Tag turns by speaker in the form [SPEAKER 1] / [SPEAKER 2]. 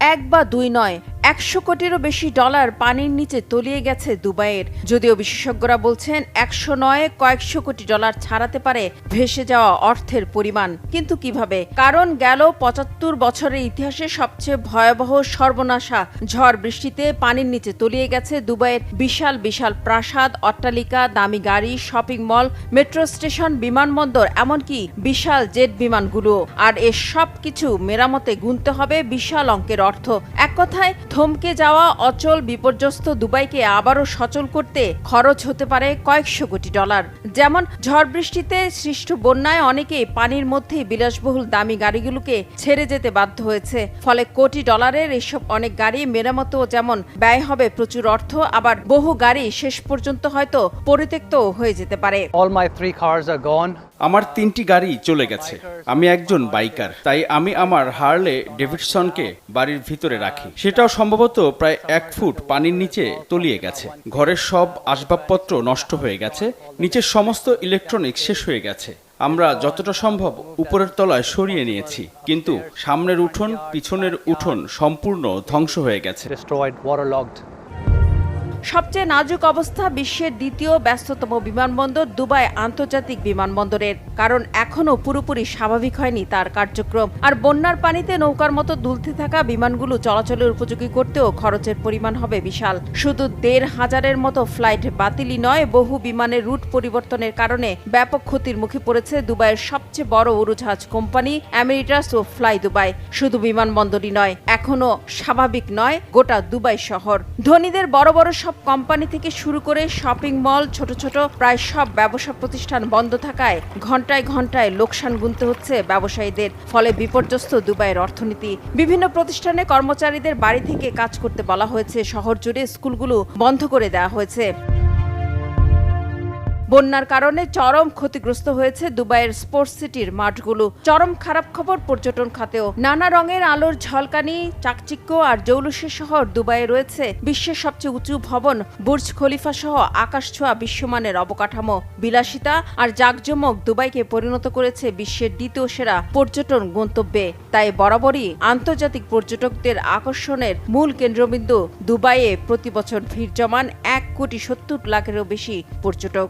[SPEAKER 1] এক বা দুই নয় একশো কোটিরও বেশি ডলার পানির নিচে তলিয়ে গেছে দুবাইয়ের। যদিও বিশেষজ্ঞরা বলছেন একশো নয়, কয়েকশো কোটি ডলার ছাড়াতে পারে ভেসে যাওয়া অর্থের পরিমাণ। কিন্তু কীভাবে? কারণ গেল পঁচাত্তর বছরের ইতিহাসে সবচেয়ে ভয়াবহ সর্বনাশা ঝড় বৃষ্টিতে পানির নিচে তলিয়ে গেছে দুবাইয়ের বিশাল বিশাল প্রাসাদ, অট্টালিকা, দামি গাড়ি, শপিং মল, মেট্রো স্টেশন, বিমানবন্দর, এমনকি বিশাল জেট বিমানগুলো আর এ সব কিছু মেরামতে গুনতে হবে বিশাল অঙ্কের অর্থ। এক কথায় থমকে যাওয়া অচল বিপর্যস্ত দুবাইকে আবারও সচল করতে খরচ হতে পারে কয়েকশো কোটি ডলার। যেমন, ঝড় বৃষ্টিতে সৃষ্ট বন্যায় অনেকেই পানির মধ্যেই বিলাসবহুল দামি গাড়িগুলোকে ছেড়ে যেতে বাধ্য হয়েছে। ফলে কোটি ডলারের এসব অনেক গাড়ি মেরামতেও যেমন ব্যয় হবে প্রচুর অর্থ, আবার বহু গাড়ি শেষ পর্যন্ত হয়তো পরিত্যক্তও হয়ে যেতে পারে।
[SPEAKER 2] All my three.
[SPEAKER 3] আমার তিনটি গাড়ি চলে গেছে। আমি একজন বাইকার, তাই আমি আমার হার্লে ডেভিডসনকে বাড়ির ভিতরে রাখি। সেটাও সম্ভবত প্রায় এক ফুট পানির নিচে তলিয়ে গেছে। ঘরের সব আসবাবপত্র নষ্ট হয়ে গেছে, নিচের সমস্ত ইলেকট্রনিক্স শেষ হয়ে গেছে। আমরা যতটা সম্ভব উপরের তলায় সরিয়ে নিয়েছি, কিন্তু সামনের উঠোন পিছনের উঠোন সম্পূর্ণ ধ্বংস হয়ে গেছে.
[SPEAKER 1] সবচেয়ে নাজুক অবস্থা বিশ্বের দ্বিতীয় ব্যস্ততম বিমানবন্দর দুবাই আন্তর্জাতিক বিমানবন্দরের। কারণ এখনও পুরোপুরি স্বাভাবিক হয়নি তার কার্যক্রম। আর বন্যার পানিতে নৌকার মতো দুলতে থাকা বিমানগুলো চলাচলের উপযোগী করতেও খরচের পরিমাণ হবে বিশাল। শুধু দেড় হাজারের মতো ফ্লাইট বাতিলই নয়, বহু বিমানের রুট পরিবর্তনের কারণে ব্যাপক ক্ষতির মুখে পড়েছে দুবাইয়ের সবচেয়ে বড় উড়োজাহাজ কোম্পানি অ্যামেরিটাস ও ফ্লাই দুবাই। শুধু বিমানবন্দরই নয়, এখনও স্বাভাবিক নয়, গোটা দুবাই শহর। ধনীদের বড় বড় সব কোম্পানি থেকে শুরু করে শপিং মল, ছোট ছোট, প্রায় সব ব্যবসা প্রতিষ্ঠান বন্ধ থাকায় ঘন্টায় ঘন্টায় লোকসান গুনতে হচ্ছে ব্যবসায়ীদের, ফলে বিপর্যস্ত দুবাইয়ের অর্থনীতি। বিভিন্ন প্রতিষ্ঠানে কর্মচারীদের বাড়ি থেকে কাজ করতে বলা হয়েছে, শহর জুড়ে স্কুলগুলো বন্ধ করে দেওয়া হয়েছে। বন্যার কারণে চরম ক্ষতিগ্রস্ত হয়েছে দুবাইয়ের স্পোর্টস সিটির মাঠগুলো। চরম খারাপ খবর পর্যটন খাতেও। নানা রঙের আলোর ঝলকানি, চাকচিক্য আর জৌলুসের শহর দুবাইয়ে রয়েছে বিশ্বের সবচেয়ে উঁচু ভবন, বুর্জ খলিফা সহ আকাশ ছোঁয়া বিশ্বমানের অবকাঠামো। বিলাসিতা আর জাকজমক দুবাইকে পরিণত করেছে বিশ্বের দ্বিতীয় সেরা পর্যটন গন্তব্যে। তাই বরাবরই আন্তর্জাতিক পর্যটকদের আকর্ষণের মূল কেন্দ্রবিন্দু দুবাইয়ে প্রতি বছর ভিড় জমান এক কোটি সত্তর লাখেরও বেশি পর্যটক।